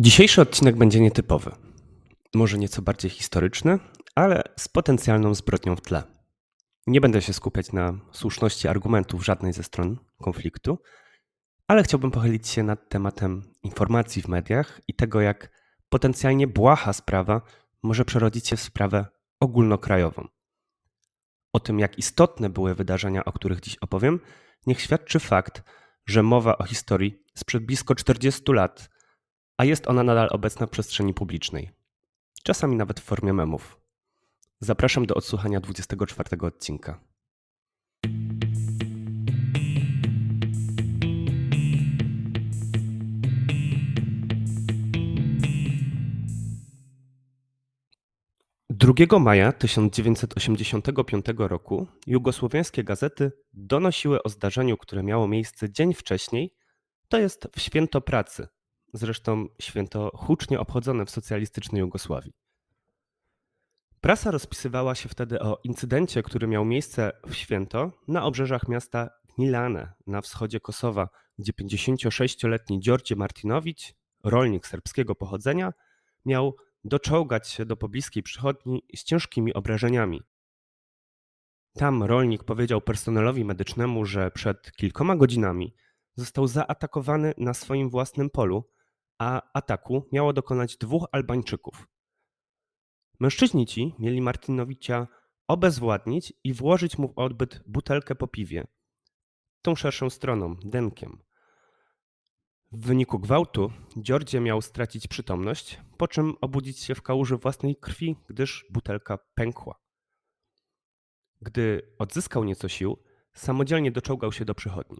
Dzisiejszy odcinek będzie nietypowy. Może nieco bardziej historyczny, ale z potencjalną zbrodnią w tle. Nie będę się skupiać na słuszności argumentów żadnej ze stron konfliktu, ale chciałbym pochylić się nad tematem informacji w mediach i tego, jak potencjalnie błaha sprawa może przerodzić się w sprawę ogólnokrajową. O tym, jak istotne były wydarzenia, o których dziś opowiem, niech świadczy fakt, że mowa o historii sprzed blisko 40 lat, a jest ona nadal obecna w przestrzeni publicznej. Czasami nawet w formie memów. Zapraszam do odsłuchania 24 odcinka. Drugiego maja 1985 roku jugosłowiańskie gazety donosiły o zdarzeniu, które miało miejsce dzień wcześniej, to jest w święto pracy, zresztą święto hucznie obchodzone w socjalistycznej Jugosławii. Prasa rozpisywała się wtedy o incydencie, który miał miejsce w święto na obrzeżach miasta Gnilane na wschodzie Kosowa, gdzie 56-letni Đorđe Martinowicz, rolnik serbskiego pochodzenia, miał doczołgać się do pobliskiej przychodni z ciężkimi obrażeniami. Tam rolnik powiedział personelowi medycznemu, że przed kilkoma godzinami został zaatakowany na swoim własnym polu, a ataku miało dokonać dwóch Albańczyków. Mężczyźni ci mieli Martinowicia obezwładnić i włożyć mu w odbyt butelkę po piwie. Tą szerszą stroną, denkiem. W wyniku gwałtu Dziordzie miał stracić przytomność, po czym obudzić się w kałuży własnej krwi, gdyż butelka pękła. Gdy odzyskał nieco sił, samodzielnie doczołgał się do przychodni.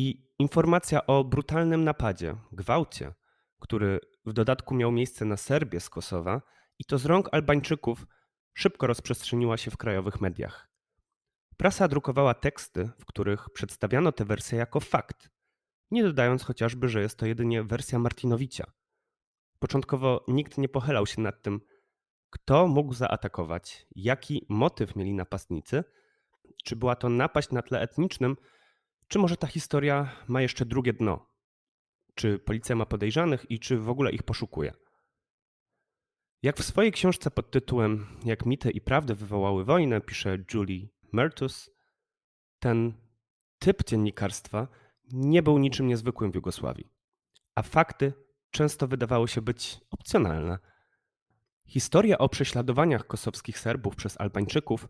I informacja o brutalnym napadzie, gwałcie, który w dodatku miał miejsce na Serbię z Kosowa i to z rąk Albańczyków, szybko rozprzestrzeniła się w krajowych mediach. Prasa drukowała teksty, w których przedstawiano tę wersję jako fakt, nie dodając chociażby, że jest to jedynie wersja Martinowicia. Początkowo nikt nie pochylał się nad tym, kto mógł zaatakować, jaki motyw mieli napastnicy, czy była to napaść na tle etnicznym, czy może ta historia ma jeszcze drugie dno? Czy policja ma podejrzanych i czy w ogóle ich poszukuje? Jak w swojej książce pod tytułem Jak mity i prawdy wywołały wojnę, pisze Julie Mertus, ten typ dziennikarstwa nie był niczym niezwykłym w Jugosławii, a fakty często wydawały się być opcjonalne. Historie o prześladowaniach kosowskich Serbów przez Albańczyków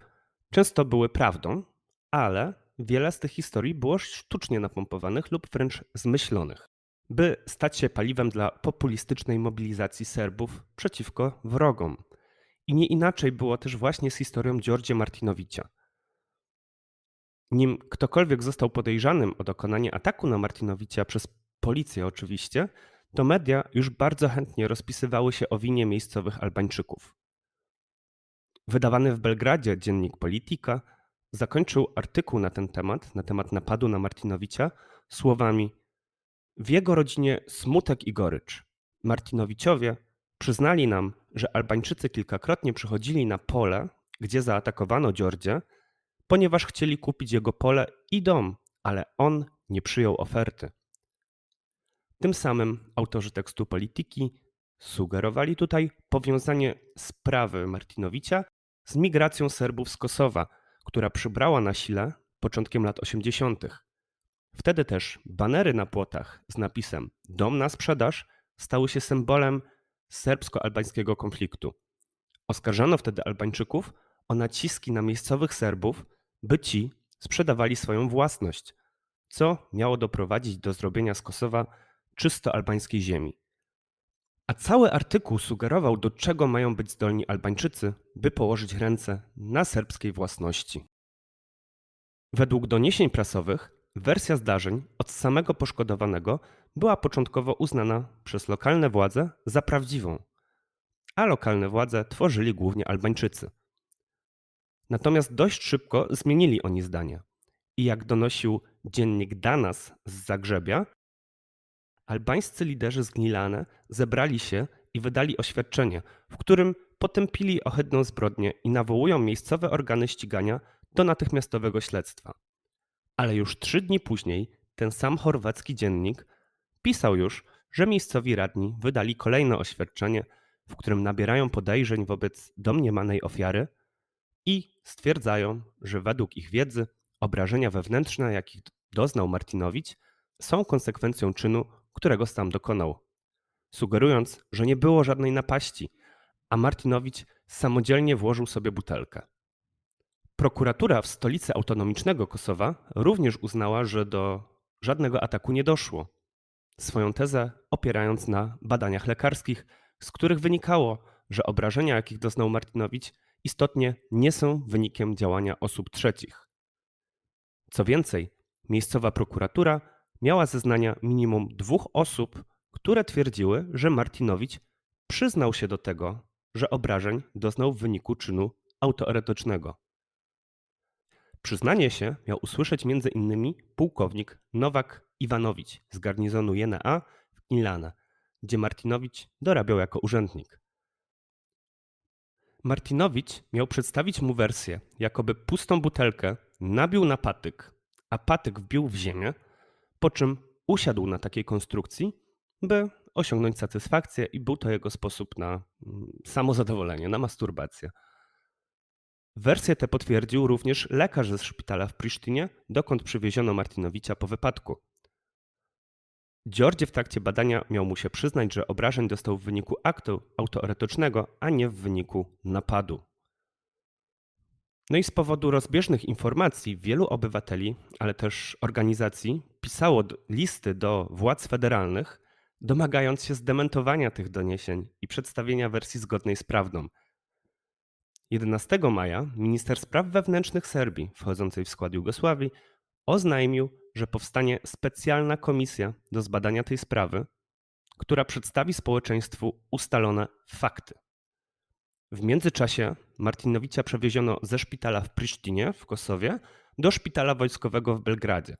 często były prawdą, ale wiele z tych historii było sztucznie napompowanych lub wręcz zmyślonych, by stać się paliwem dla populistycznej mobilizacji Serbów przeciwko wrogom. I nie inaczej było też właśnie z historią Dziordzie Martinowicia. Nim ktokolwiek został podejrzanym o dokonanie ataku na Martinowicia przez policję oczywiście, to media już bardzo chętnie rozpisywały się o winie miejscowych Albańczyków. Wydawany w Belgradzie dziennik Politika zakończył artykuł na ten temat, na temat napadu na Martinowicia, słowami: W jego rodzinie smutek i gorycz. Martinowiciowie przyznali nam, że Albańczycy kilkakrotnie przychodzili na pole, gdzie zaatakowano Dziordzie, ponieważ chcieli kupić jego pole i dom, ale on nie przyjął oferty. Tym samym autorzy tekstu Polityki sugerowali tutaj powiązanie sprawy Martinowicia z migracją Serbów z Kosowa, która przybrała na sile początkiem lat 80. Wtedy też banery na płotach z napisem Dom na sprzedaż stały się symbolem serbsko-albańskiego konfliktu. Oskarżano wtedy Albańczyków o naciski na miejscowych Serbów, by ci sprzedawali swoją własność, co miało doprowadzić do zrobienia z Kosowa czysto albańskiej ziemi. A cały artykuł sugerował, do czego mają być zdolni Albańczycy, by położyć ręce na serbskiej własności. Według doniesień prasowych, wersja zdarzeń od samego poszkodowanego była początkowo uznana przez lokalne władze za prawdziwą, a lokalne władze tworzyli głównie Albańczycy. Natomiast dość szybko zmienili oni zdanie. I jak donosił dziennik Danas z Zagrzebia, albańscy liderzy z Gnilane zebrali się i wydali oświadczenie, w którym potępili ohydną zbrodnię i nawołują miejscowe organy ścigania do natychmiastowego śledztwa. Ale już trzy dni później ten sam chorwacki dziennik pisał już, że miejscowi radni wydali kolejne oświadczenie, w którym nabierają podejrzeń wobec domniemanej ofiary i stwierdzają, że według ich wiedzy obrażenia wewnętrzne, jakich doznał Martinowicz, są konsekwencją czynu, którego sam dokonał, sugerując, że nie było żadnej napaści, a Martinowicz samodzielnie włożył sobie butelkę. Prokuratura w stolicy autonomicznego Kosowa również uznała, że do żadnego ataku nie doszło, swoją tezę opierając na badaniach lekarskich, z których wynikało, że obrażenia, jakich doznał Martinowicz, istotnie nie są wynikiem działania osób trzecich. Co więcej, miejscowa prokuratura miała zeznania minimum dwóch osób, które twierdziły, że Martinowicz przyznał się do tego, że obrażeń doznał w wyniku czynu autoerotycznego. Przyznanie się miał usłyszeć m.in. pułkownik Nowak Iwanowicz z garnizonu JNA w Gnilane, gdzie Martinowicz dorabiał jako urzędnik. Martinowicz miał przedstawić mu wersję, jakoby pustą butelkę nabił na patyk, a patyk wbił w ziemię, po czym usiadł na takiej konstrukcji, by osiągnąć satysfakcję i był to jego sposób na mm, samozadowolenie, na masturbację. Wersję tę potwierdził również lekarz ze szpitala w Prisztynie, dokąd przywieziono Martinowicza po wypadku. Georgie w trakcie badania miał mu się przyznać, że obrażeń dostał w wyniku aktu autoerotycznego, a nie w wyniku napadu. No i z powodu rozbieżnych informacji wielu obywateli, ale też organizacji pisało listy do władz federalnych, domagając się zdementowania tych doniesień i przedstawienia wersji zgodnej z prawdą. 11 maja minister spraw wewnętrznych Serbii, wchodzącej w skład Jugosławii, oznajmił, że powstanie specjalna komisja do zbadania tej sprawy, która przedstawi społeczeństwu ustalone fakty. W międzyczasie Martinowicza przewieziono ze szpitala w Prisztinie w Kosowie do szpitala wojskowego w Belgradzie.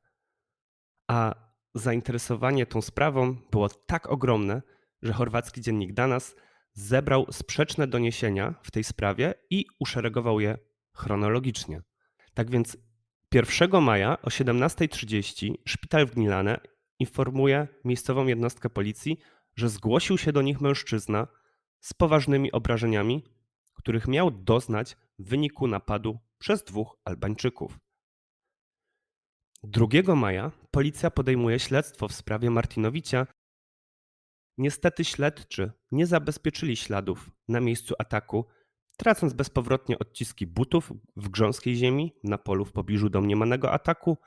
A zainteresowanie tą sprawą było tak ogromne, że chorwacki dziennik Danas zebrał sprzeczne doniesienia w tej sprawie i uszeregował je chronologicznie. Tak więc 1 maja o 17.30 szpital w Gnilane informuje miejscową jednostkę policji, że zgłosił się do nich mężczyzna z poważnymi obrażeniami, których miał doznać w wyniku napadu przez dwóch Albańczyków. 2 maja policja podejmuje śledztwo w sprawie Martinowicza. Niestety śledczy nie zabezpieczyli śladów na miejscu ataku, tracąc bezpowrotnie odciski butów w grząskiej ziemi na polu w pobliżu domniemanego ataku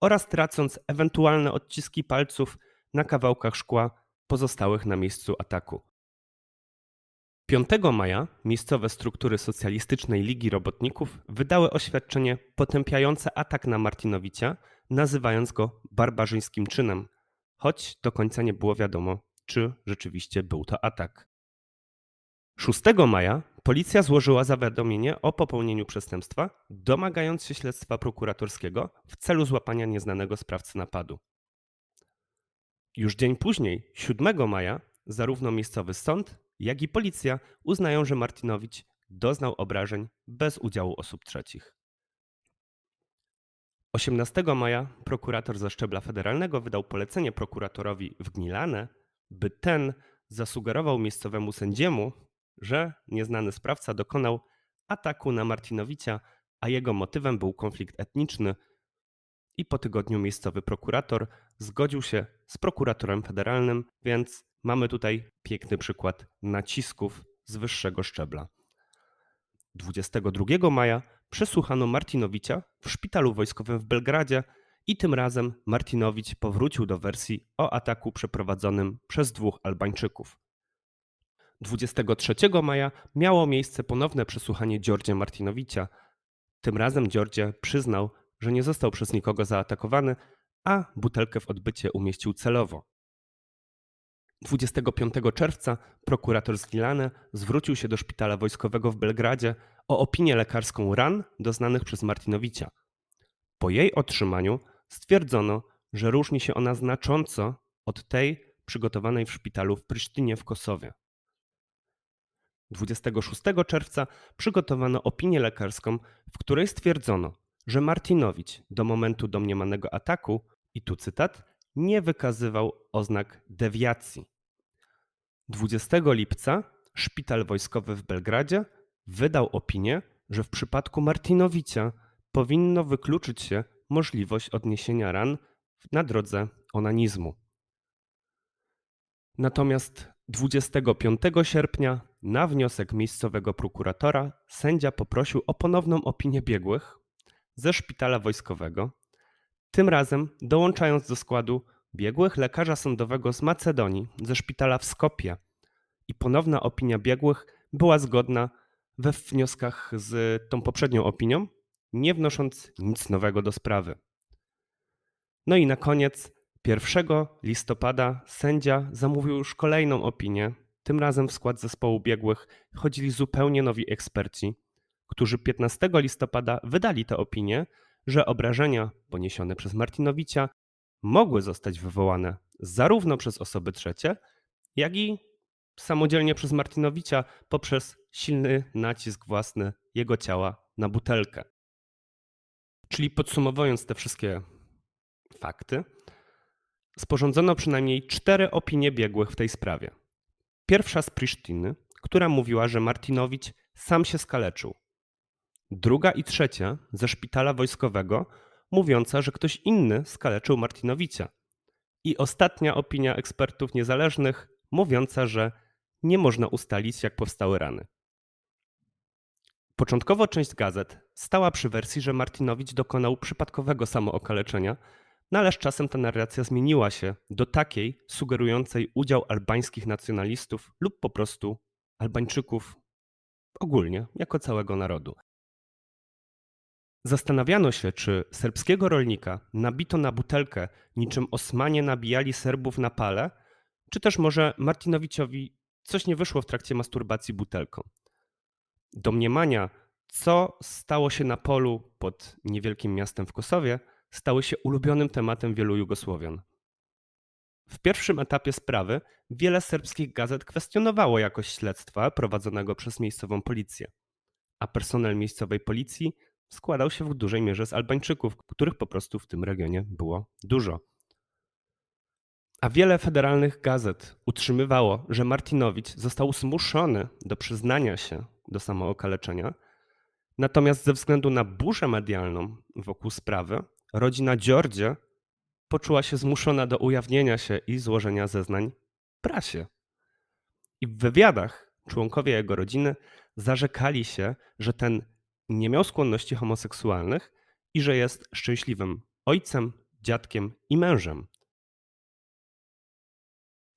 oraz tracąc ewentualne odciski palców na kawałkach szkła pozostałych na miejscu ataku. 5 maja miejscowe struktury Socjalistycznej Ligi Robotników wydały oświadczenie potępiające atak na Martinowicza, nazywając go barbarzyńskim czynem, choć do końca nie było wiadomo, czy rzeczywiście był to atak. 6 maja policja złożyła zawiadomienie o popełnieniu przestępstwa, domagając się śledztwa prokuratorskiego w celu złapania nieznanego sprawcy napadu. Już dzień później, 7 maja, zarówno miejscowy sąd, jak i policja uznają, że Martinowicz doznał obrażeń bez udziału osób trzecich. 18 maja prokurator ze szczebla federalnego wydał polecenie prokuratorowi w Gnilane, by ten zasugerował miejscowemu sędziemu, że nieznany sprawca dokonał ataku na Martinowicza, a jego motywem był konflikt etniczny. I po tygodniu miejscowy prokurator zgodził się z prokuratorem federalnym, więc mamy tutaj piękny przykład nacisków z wyższego szczebla. 22 maja przesłuchano Martinowicza w szpitalu wojskowym w Belgradzie i tym razem Martinowicz powrócił do wersji o ataku przeprowadzonym przez dwóch Albańczyków. 23 maja miało miejsce ponowne przesłuchanie Georgia Martinowicza. Tym razem Georgia przyznał, że nie został przez nikogo zaatakowany, a butelkę w odbycie umieścił celowo. 25 czerwca prokurator z zwrócił się do szpitala wojskowego w Belgradzie o opinię lekarską ran doznanych przez Martinowicza. Po jej otrzymaniu stwierdzono, że różni się ona znacząco od tej przygotowanej w szpitalu w Prysztynie w Kosowie. 26 czerwca przygotowano opinię lekarską, w której stwierdzono, że Martinowicz do momentu domniemanego ataku, i tu cytat, nie wykazywał oznak dewiacji. 20 lipca szpital wojskowy w Belgradzie wydał opinię, że w przypadku Martinowicia powinno wykluczyć się możliwość odniesienia ran na drodze onanizmu. Natomiast 25 sierpnia na wniosek miejscowego prokuratora sędzia poprosił o ponowną opinię biegłych ze szpitala wojskowego, tym razem dołączając do składu biegłych lekarza sądowego z Macedonii ze szpitala w Skopie. I ponowna opinia biegłych była zgodna we wnioskach z tą poprzednią opinią, nie wnosząc nic nowego do sprawy. No i na koniec 1 listopada sędzia zamówił już kolejną opinię. Tym razem w skład zespołu biegłych wchodzili zupełnie nowi eksperci, którzy 15 listopada wydali tę opinię, że obrażenia poniesione przez Martinowicia mogły zostać wywołane zarówno przez osoby trzecie, jak i samodzielnie przez Martinowicia poprzez silny nacisk własny jego ciała na butelkę. Czyli podsumowując te wszystkie fakty, sporządzono przynajmniej cztery opinie biegłych w tej sprawie. Pierwsza z Prisztiny, która mówiła, że Martinowicz sam się skaleczył. Druga i trzecia ze szpitala wojskowego, mówiąca, że ktoś inny skaleczył Martinowicia. I ostatnia opinia ekspertów niezależnych, mówiąca, że nie można ustalić, jak powstały rany. Początkowo część gazet stała przy wersji, że Martinowicz dokonał przypadkowego samookaleczenia, no ale z czasem ta narracja zmieniła się do takiej sugerującej udział albańskich nacjonalistów lub po prostu Albańczyków ogólnie, jako całego narodu. Zastanawiano się, czy serbskiego rolnika nabito na butelkę, niczym Osmanie nabijali Serbów na pale, czy też może Martinowiczowi coś nie wyszło w trakcie masturbacji butelką. Domniemania, co stało się na polu pod niewielkim miastem w Kosowie, stały się ulubionym tematem wielu Jugosłowian. W pierwszym etapie sprawy wiele serbskich gazet kwestionowało jakość śledztwa prowadzonego przez miejscową policję, a personel miejscowej policji składał się w dużej mierze z Albańczyków, których po prostu w tym regionie było dużo. A wiele federalnych gazet utrzymywało, że Martinowicz został zmuszony do przyznania się do samookaleczenia, natomiast ze względu na burzę medialną wokół sprawy, rodzina Dziordzie poczuła się zmuszona do ujawnienia się i złożenia zeznań prasie. I w wywiadach członkowie jego rodziny zarzekali się, że ten nie miał skłonności homoseksualnych i że jest szczęśliwym ojcem, dziadkiem i mężem.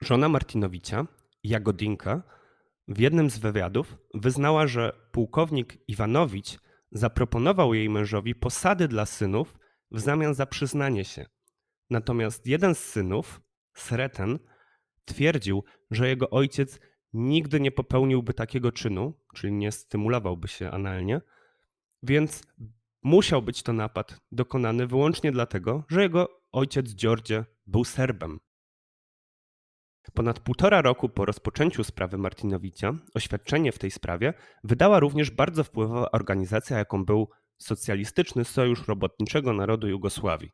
Żona Martinowicia, Jagodinka, w jednym z wywiadów wyznała, że pułkownik Iwanowicz zaproponował jej mężowi posady dla synów w zamian za przyznanie się. Natomiast jeden z synów, Sreten, twierdził, że jego ojciec nigdy nie popełniłby takiego czynu, czyli nie stymulowałby się analnie, więc musiał być to napad dokonany wyłącznie dlatego, że jego ojciec Georgie był Serbem. Ponad półtora roku po rozpoczęciu sprawy Martinowicia oświadczenie w tej sprawie wydała również bardzo wpływowa organizacja, jaką był Socjalistyczny Sojusz Robotniczego Narodu Jugosławii.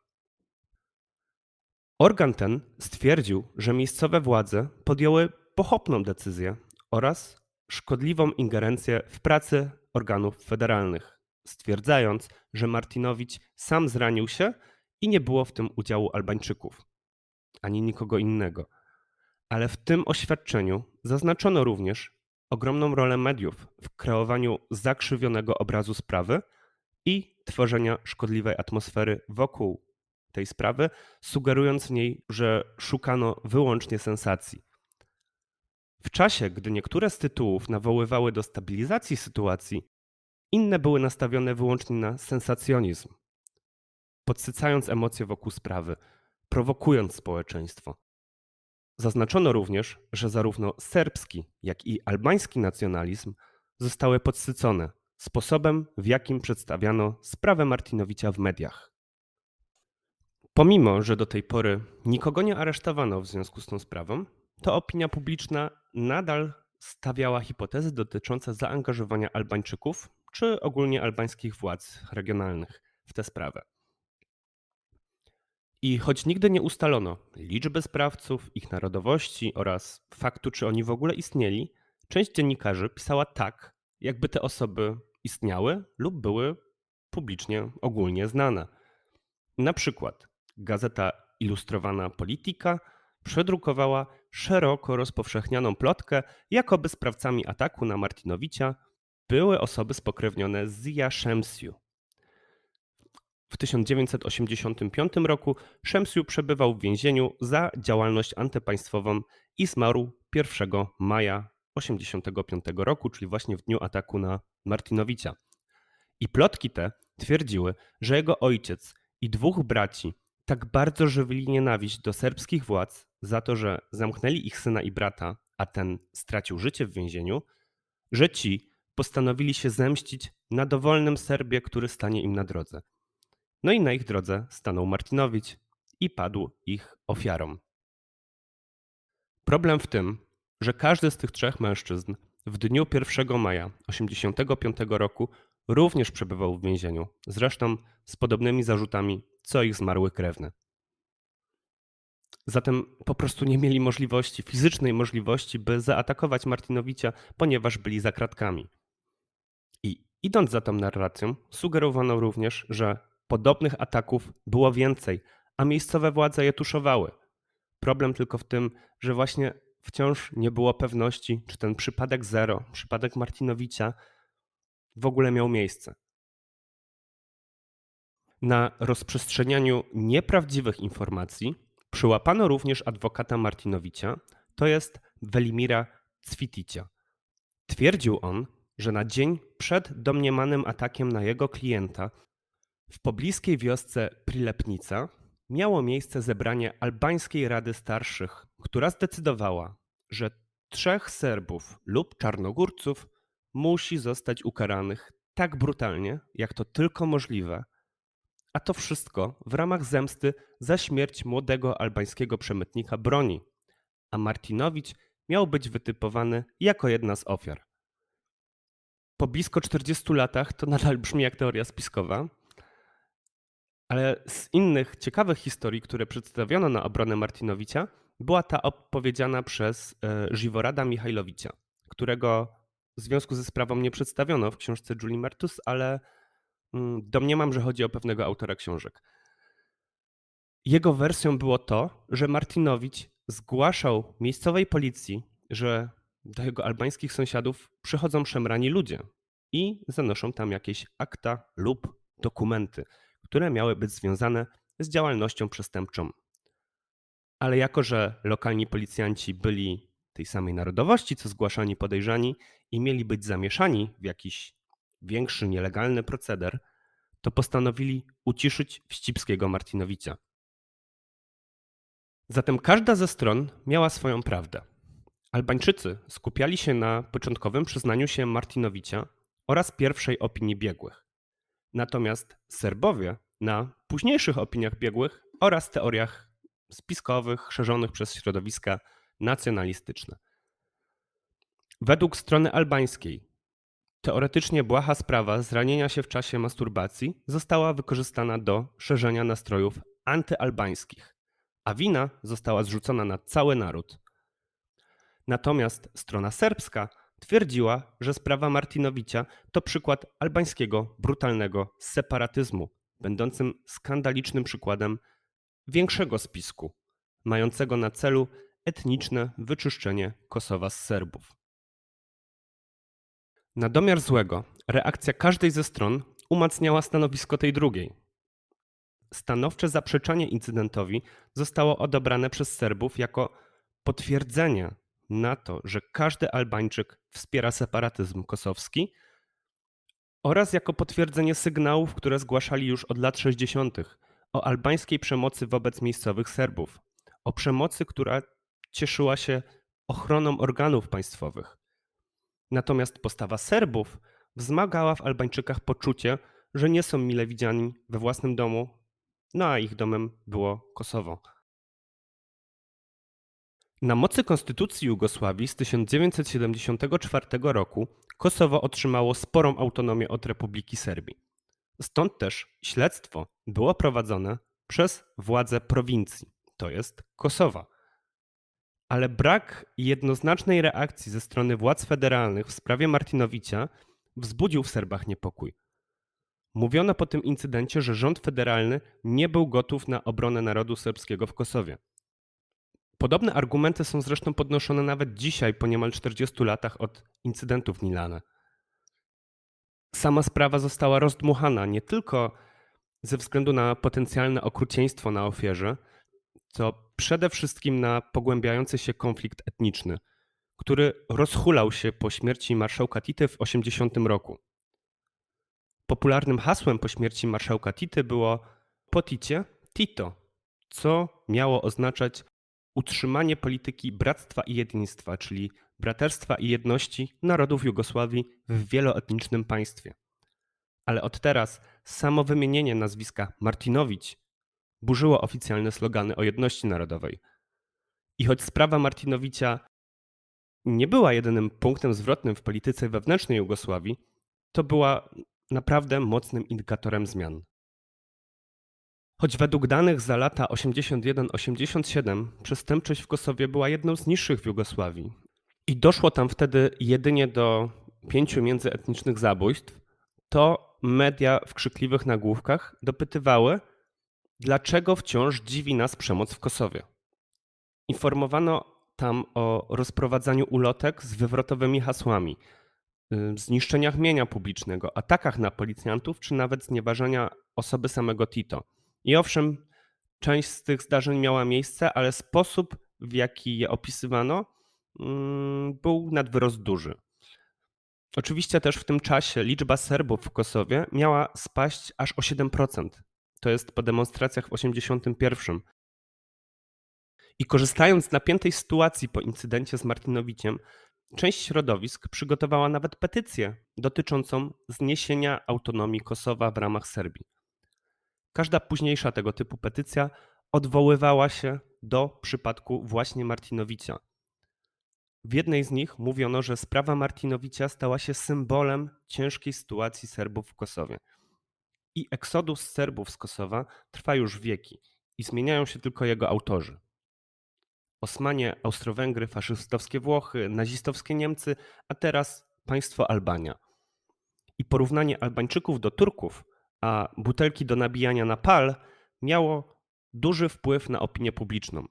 Organ ten stwierdził, że miejscowe władze podjęły pochopną decyzję oraz szkodliwą ingerencję w pracę organów federalnych, stwierdzając, że Martinowicz sam zranił się i nie było w tym udziału Albańczyków ani nikogo innego. Ale w tym oświadczeniu zaznaczono również ogromną rolę mediów w kreowaniu zakrzywionego obrazu sprawy i tworzenia szkodliwej atmosfery wokół tej sprawy, sugerując w niej, że szukano wyłącznie sensacji. W czasie, gdy niektóre z tytułów nawoływały do stabilizacji sytuacji, inne były nastawione wyłącznie na sensacjonizm, podsycając emocje wokół sprawy, prowokując społeczeństwo. Zaznaczono również, że zarówno serbski, jak i albański nacjonalizm zostały podsycone sposobem, w jakim przedstawiano sprawę Martinowicza w mediach. Pomimo, że do tej pory nikogo nie aresztowano w związku z tą sprawą, to opinia publiczna nadal stawiała hipotezy dotyczące zaangażowania Albańczyków czy ogólnie albańskich władz regionalnych w tę sprawę. I choć nigdy nie ustalono liczby sprawców, ich narodowości oraz faktu, czy oni w ogóle istnieli, część dziennikarzy pisała tak, jakby te osoby istniały lub były publicznie ogólnie znane. Na przykład gazeta ilustrowana Politika przedrukowała szeroko rozpowszechnianą plotkę, jakoby sprawcami ataku na Martinowicia były osoby spokrewnione z Jaszemsiu. W 1985 roku Szemsiu przebywał w więzieniu za działalność antypaństwową i zmarł 1 maja 1985 roku, czyli właśnie w dniu ataku na Martinowicia. I plotki te twierdziły, że jego ojciec i dwóch braci tak bardzo żywili nienawiść do serbskich władz za to, że zamknęli ich syna i brata, a ten stracił życie w więzieniu, że ci postanowili się zemścić na dowolnym Serbie, który stanie im na drodze. No i na ich drodze stanął Martinowicz i padł ich ofiarą. Problem w tym, że każdy z tych trzech mężczyzn w dniu 1 maja 1985 roku również przebywał w więzieniu, zresztą z podobnymi zarzutami co ich zmarły krewny. Zatem po prostu nie mieli możliwości, fizycznej możliwości, by zaatakować Martinowicza, ponieważ byli za kratkami. Idąc za tą narracją, sugerowano również, że podobnych ataków było więcej, a miejscowe władze je tuszowały. Problem tylko w tym, że właśnie wciąż nie było pewności, czy ten przypadek zero, przypadek Martinowicza w ogóle miał miejsce. Na rozprzestrzenianiu nieprawdziwych informacji przyłapano również adwokata Martinowicza, to jest Welimira Cwiticia. Twierdził on, że na dzień przed domniemanym atakiem na jego klienta w pobliskiej wiosce Prilepnica miało miejsce zebranie Albańskiej Rady Starszych, która zdecydowała, że trzech Serbów lub Czarnogórców musi zostać ukaranych tak brutalnie, jak to tylko możliwe – a to wszystko w ramach zemsty za śmierć młodego albańskiego przemytnika broni, a Martinowicz miał być wytypowany jako jedna z ofiar. Po blisko 40 latach to nadal brzmi jak teoria spiskowa, ale z innych ciekawych historii, które przedstawiono na obronę Martinowicza, była ta opowiedziana przez Żyworada e, Michajlowicza, którego w związku ze sprawą nie przedstawiono w książce Julie Mertus, ale Mm, domniemam, że chodzi o pewnego autora książek. Jego wersją było to, że Martinowicz zgłaszał miejscowej policji, że do jego albańskich sąsiadów przychodzą szemrani ludzie i zanoszą tam jakieś akta lub dokumenty, które miały być związane z działalnością przestępczą. Ale jako, że lokalni policjanci byli tej samej narodowości, co zgłaszani podejrzani i mieli być zamieszani w jakiś większy nielegalny proceder, to postanowili uciszyć wścibskiego Martinowicza. Zatem każda ze stron miała swoją prawdę. Albańczycy skupiali się na początkowym przyznaniu się Martinowicza oraz pierwszej opinii biegłych. Natomiast Serbowie na późniejszych opiniach biegłych oraz teoriach spiskowych szerzonych przez środowiska nacjonalistyczne. Według strony albańskiej Teoretycznie błaha sprawa zranienia się w czasie masturbacji została wykorzystana do szerzenia nastrojów antyalbańskich, a wina została zrzucona na cały naród. Natomiast strona serbska twierdziła, że sprawa Martinowicza to przykład albańskiego brutalnego separatyzmu, będącym skandalicznym przykładem większego spisku, mającego na celu etniczne wyczyszczenie Kosowa z Serbów. Na domiar złego, reakcja każdej ze stron umacniała stanowisko tej drugiej. Stanowcze zaprzeczanie incydentowi zostało odebrane przez Serbów jako potwierdzenie na to, że każdy Albańczyk wspiera separatyzm kosowski oraz jako potwierdzenie sygnałów, które zgłaszali już od lat 60. o albańskiej przemocy wobec miejscowych Serbów, o przemocy, która cieszyła się ochroną organów państwowych. Natomiast postawa Serbów wzmagała w Albańczykach poczucie, że nie są mile widziani we własnym domu, no a ich domem było Kosowo. Na mocy Konstytucji Jugosławii z 1974 roku Kosowo otrzymało sporą autonomię od Republiki Serbii. Stąd też śledztwo było prowadzone przez władze prowincji, to jest Kosowa. Ale brak jednoznacznej reakcji ze strony władz federalnych w sprawie Martinowicia wzbudził w Serbach niepokój. Mówiono po tym incydencie, że rząd federalny nie był gotów na obronę narodu serbskiego w Kosowie. Podobne argumenty są zresztą podnoszone nawet dzisiaj, po niemal 40 latach od incydentu w Milane. Sama sprawa została rozdmuchana nie tylko ze względu na potencjalne okrucieństwo na ofierze, co przede wszystkim na pogłębiający się konflikt etniczny, który rozhulał się po śmierci marszałka Tity w 80 roku. Popularnym hasłem po śmierci marszałka Tity było poticie Tito, co miało oznaczać utrzymanie polityki bractwa i jednictwa, czyli braterstwa i jedności narodów Jugosławii w wieloetnicznym państwie. Ale od teraz samo wymienienie nazwiska Martinowicz burzyło oficjalne slogany o jedności narodowej. I choć sprawa Martinowicia nie była jedynym punktem zwrotnym w polityce wewnętrznej Jugosławii, to była naprawdę mocnym indikatorem zmian. Choć według danych za lata 81-87 przestępczość w Kosowie była jedną z niższych w Jugosławii i doszło tam wtedy jedynie do pięciu międzyetnicznych zabójstw, to media w krzykliwych nagłówkach dopytywały, dlaczego wciąż dziwi nas przemoc w Kosowie. Informowano tam o rozprowadzaniu ulotek z wywrotowymi hasłami, y, zniszczeniach mienia publicznego, atakach na policjantów czy nawet znieważania osoby samego Tito. I owszem, część z tych zdarzeń miała miejsce, ale sposób, w jaki je opisywano, mm, był nadwyrost duży. Oczywiście też w tym czasie liczba Serbów w Kosowie miała spaść aż o 7%. To jest po demonstracjach w 1981. I korzystając z napiętej sytuacji po incydencie z Martinowiciem, część środowisk przygotowała nawet petycję dotyczącą zniesienia autonomii Kosowa w ramach Serbii. Każda późniejsza tego typu petycja odwoływała się do przypadku właśnie Martinowicia. W jednej z nich mówiono, że sprawa Martinowicia stała się symbolem ciężkiej sytuacji Serbów w Kosowie. I eksodus Serbów z Kosowa trwa już wieki i zmieniają się tylko jego autorzy. Osmanie, Austro-Węgry, faszystowskie Włochy, nazistowskie Niemcy, a teraz państwo Albania. I porównanie Albańczyków do Turków, a butelki do nabijania na pal miało duży wpływ na opinię publiczną,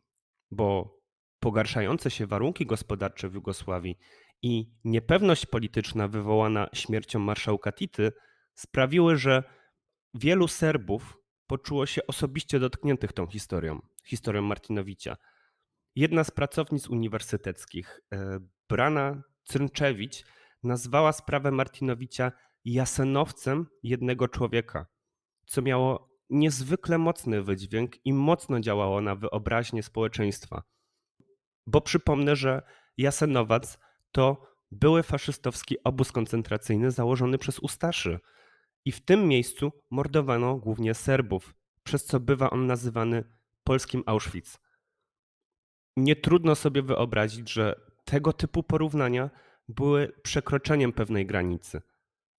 bo pogarszające się warunki gospodarcze w Jugosławii i niepewność polityczna wywołana śmiercią marszałka Tity sprawiły, że wielu Serbów poczuło się osobiście dotkniętych tą historią, historią Martinowicia. Jedna z pracownic uniwersyteckich, e, Brana Crnczewicz, nazwała sprawę Martinowicia jasenowcem jednego człowieka, co miało niezwykle mocny wydźwięk i mocno działało na wyobraźnię społeczeństwa. Bo przypomnę, że Jasenowac to były faszystowski obóz koncentracyjny założony przez Ustaszy. I w tym miejscu mordowano głównie Serbów, przez co bywa on nazywany polskim Auschwitz. Nie trudno sobie wyobrazić, że tego typu porównania były przekroczeniem pewnej granicy,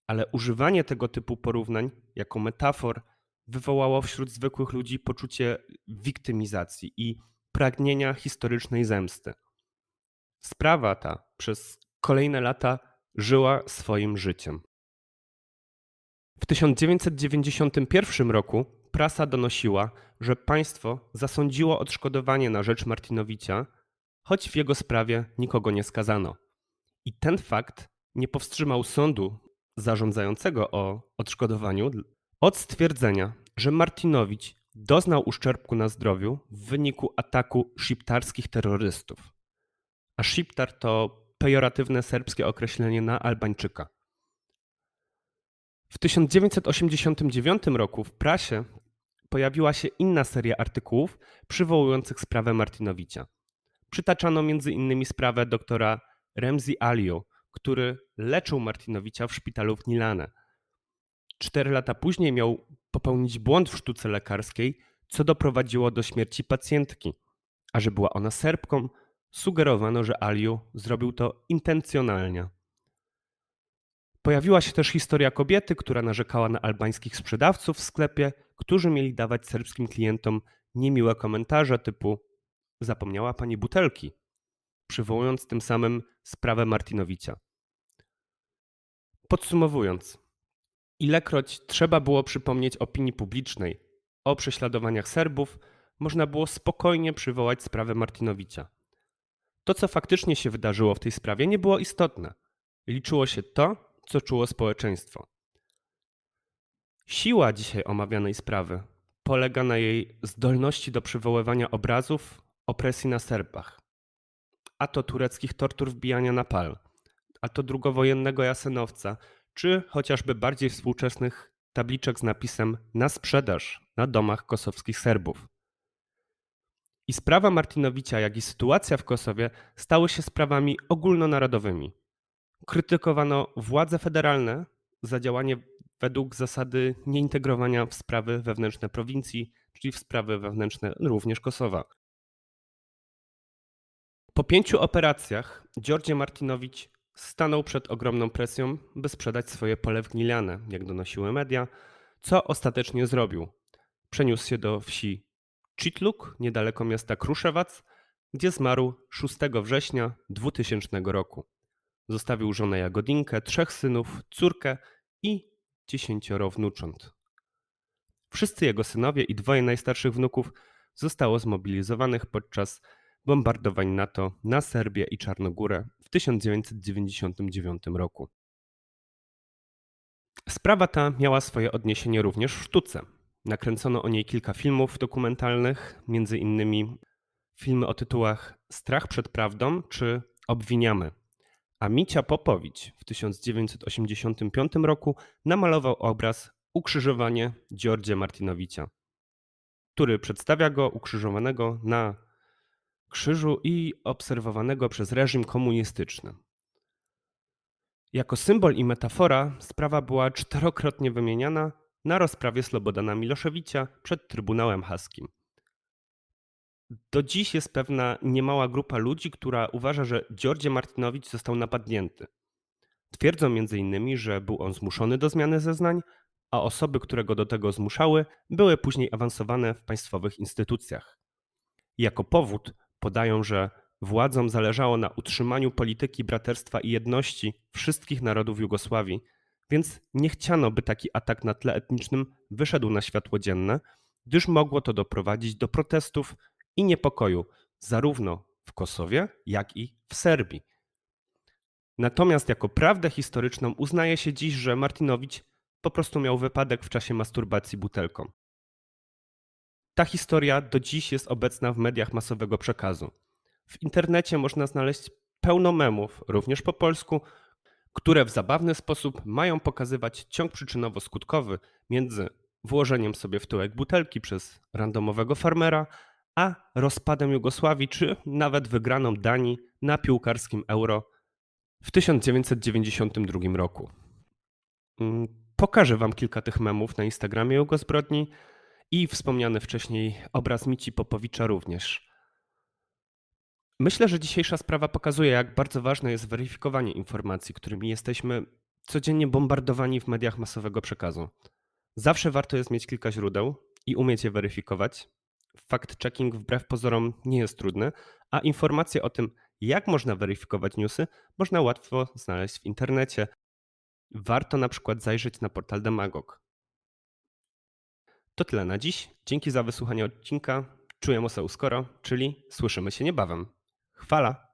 ale używanie tego typu porównań jako metafor wywołało wśród zwykłych ludzi poczucie wiktymizacji i pragnienia historycznej zemsty. Sprawa ta przez kolejne lata żyła swoim życiem. W 1991 roku prasa donosiła, że państwo zasądziło odszkodowanie na rzecz Martinowicia, choć w jego sprawie nikogo nie skazano. I ten fakt nie powstrzymał sądu zarządzającego o odszkodowaniu od stwierdzenia, że Martinowicz doznał uszczerbku na zdrowiu w wyniku ataku sziptarskich terrorystów. A sziptar to pejoratywne serbskie określenie na Albańczyka. W 1989 roku w prasie pojawiła się inna seria artykułów przywołujących sprawę Martinowicia. Przytaczano m.in. sprawę doktora Remzi Aliu, który leczył Martinowicia w szpitalu w Nilane. Cztery lata później miał popełnić błąd w sztuce lekarskiej, co doprowadziło do śmierci pacjentki. A że była ona Serbką, sugerowano, że Aliu zrobił to intencjonalnie. Pojawiła się też historia kobiety, która narzekała na albańskich sprzedawców w sklepie, którzy mieli dawać serbskim klientom niemiłe komentarze typu zapomniała pani butelki, przywołując tym samym sprawę Martinowicia. Podsumowując, ilekroć trzeba było przypomnieć opinii publicznej o prześladowaniach Serbów, można było spokojnie przywołać sprawę Martinowicia. To, co faktycznie się wydarzyło w tej sprawie, nie było istotne. Liczyło się to, co czuło społeczeństwo. Siła dzisiaj omawianej sprawy polega na jej zdolności do przywoływania obrazów opresji na Serbach, a to tureckich tortur wbijania na pal, a to drugowojennego Jasenowca, czy chociażby bardziej współczesnych tabliczek z napisem na sprzedaż na domach kosowskich Serbów. I sprawa Martinowicia, jak i sytuacja w Kosowie stały się sprawami ogólnonarodowymi. Krytykowano władze federalne za działanie według zasady nieintegrowania w sprawy wewnętrzne prowincji, czyli w sprawy wewnętrzne również Kosowa. Po pięciu operacjach Georgie Martinowicz stanął przed ogromną presją, by sprzedać swoje pole w Gniliane, jak donosiły media, co ostatecznie zrobił. Przeniósł się do wsi Chitluk, niedaleko miasta Kruszewac, gdzie zmarł 6 września 2000 roku. Zostawił żonę Jagodinkę, trzech synów, córkę i dziesięcioro wnucząt. Wszyscy jego synowie i dwoje najstarszych wnuków zostało zmobilizowanych podczas bombardowań NATO na Serbię i Czarnogórę w 1999 roku. Sprawa ta miała swoje odniesienie również w sztuce. Nakręcono o niej kilka filmów dokumentalnych, między innymi filmy o tytułach Strach przed prawdą czy Obwiniamy. A Micia Popowicz w 1985 roku namalował obraz Ukrzyżowanie Georgia Martinowicia, który przedstawia go ukrzyżowanego na krzyżu i obserwowanego przez reżim komunistyczny. Jako symbol i metafora sprawa była czterokrotnie wymieniana na rozprawie Slobodana Miloszewicza przed Trybunałem Haskim. Do dziś jest pewna niemała grupa ludzi, która uważa, że Georgie Martinowicz został napadnięty. Twierdzą m.in., że był on zmuszony do zmiany zeznań, a osoby, które go do tego zmuszały, były później awansowane w państwowych instytucjach. Jako powód podają, że władzom zależało na utrzymaniu polityki braterstwa i jedności wszystkich narodów Jugosławii, więc nie chciano, by taki atak na tle etnicznym wyszedł na światło dzienne, gdyż mogło to doprowadzić do protestów i niepokoju zarówno w Kosowie, jak i w Serbii. Natomiast jako prawdę historyczną uznaje się dziś, że Martinowicz po prostu miał wypadek w czasie masturbacji butelką. Ta historia do dziś jest obecna w mediach masowego przekazu. W internecie można znaleźć pełno memów, również po polsku, które w zabawny sposób mają pokazywać ciąg przyczynowo-skutkowy między włożeniem sobie w tyłek butelki przez randomowego farmera, a rozpadem Jugosławii, czy nawet wygraną Danii na piłkarskim Euro w 1992 roku. Mm, pokażę Wam kilka tych memów na Instagramie Jugozbrodni i wspomniany wcześniej obraz Mici Popowicza również. Myślę, że dzisiejsza sprawa pokazuje, jak bardzo ważne jest weryfikowanie informacji, którymi jesteśmy codziennie bombardowani w mediach masowego przekazu. Zawsze warto jest mieć kilka źródeł i umieć je weryfikować. Fact-checking wbrew pozorom nie jest trudny, a informacje o tym, jak można weryfikować newsy, można łatwo znaleźć w internecie. Warto na przykład zajrzeć na portal Demagog. To tyle na dziś. Dzięki za wysłuchanie odcinka. Czuję się uskoro, czyli słyszymy się niebawem. Chwala!